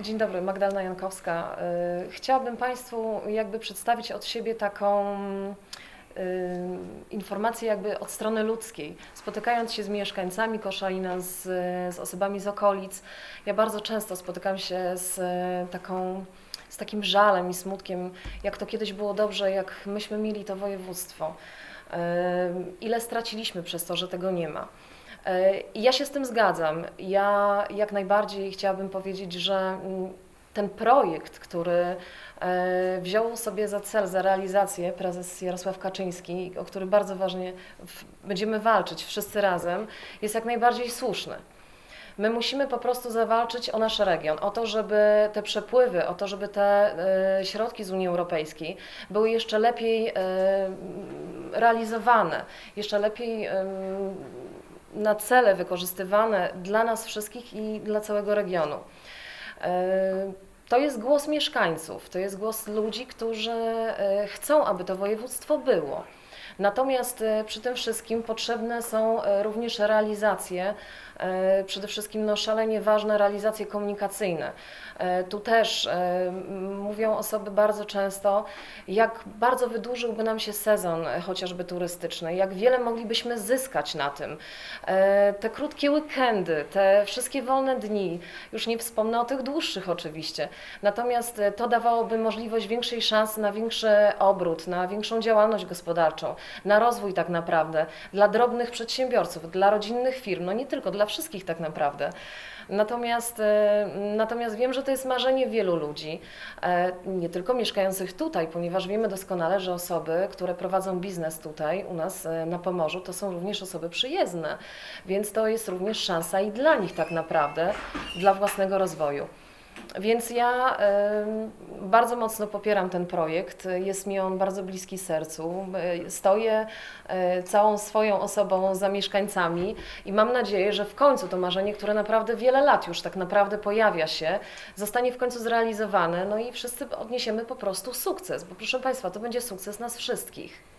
Dzień dobry, Magdalena Jankowska. Y, Chciałabym Państwu jakby przedstawić od siebie taką y, informację jakby od strony ludzkiej. Spotykając się z mieszkańcami Koszalina, z, z osobami z okolic, ja bardzo często spotykam się z y, taką z takim żalem i smutkiem, jak to kiedyś było dobrze, jak myśmy mieli to województwo. Ile straciliśmy przez to, że tego nie ma. Ja się z tym zgadzam. Ja jak najbardziej chciałabym powiedzieć, że mm, ten projekt, który e, wziął sobie za cel, za realizację prezes Jarosław Kaczyński, o który bardzo ważnie będziemy walczyć wszyscy razem, jest jak najbardziej słuszny. My musimy po prostu zawalczyć o nasz region, o to, żeby te przepływy, o to, żeby te e, środki z Unii Europejskiej były jeszcze lepiej e, realizowane, jeszcze lepiej na cele wykorzystywane dla nas wszystkich i dla całego regionu. E, To jest głos mieszkańców, to jest głos ludzi, którzy e, chcą, aby to województwo było. Natomiast e, przy tym wszystkim potrzebne są e, również realizacje, e, przede wszystkim no, szalenie ważne realizacje komunikacyjne. Tu też mówią osoby bardzo często, jak bardzo wydłużyłby nam się sezon chociażby turystyczny, jak wiele moglibyśmy zyskać na tym. Te krótkie weekendy, te wszystkie wolne dni, już nie wspomnę o tych dłuższych oczywiście. Natomiast to dawałoby możliwość większej szansy na większy obrót, na większą działalność gospodarczą, na rozwój tak naprawdę dla drobnych przedsiębiorców, dla rodzinnych firm, no nie tylko, dla wszystkich tak naprawdę. Natomiast, e, natomiast wiem, że to jest marzenie wielu ludzi, e, nie tylko mieszkających tutaj, ponieważ wiemy doskonale, że osoby, które prowadzą biznes tutaj u nas e, na Pomorzu, to są również osoby przyjezdne, więc to jest również szansa i dla nich tak naprawdę, dla własnego rozwoju. Więc ja bardzo mocno popieram ten projekt. Jest mi on bardzo bliski sercu. E, Stoję e, całą swoją osobą za mieszkańcami i mam nadzieję, że w końcu to marzenie, które naprawdę wiele lat już tak naprawdę pojawia się, zostanie w końcu zrealizowane. No i wszyscy odniesiemy po prostu sukces, bo proszę Państwa, to będzie sukces nas wszystkich.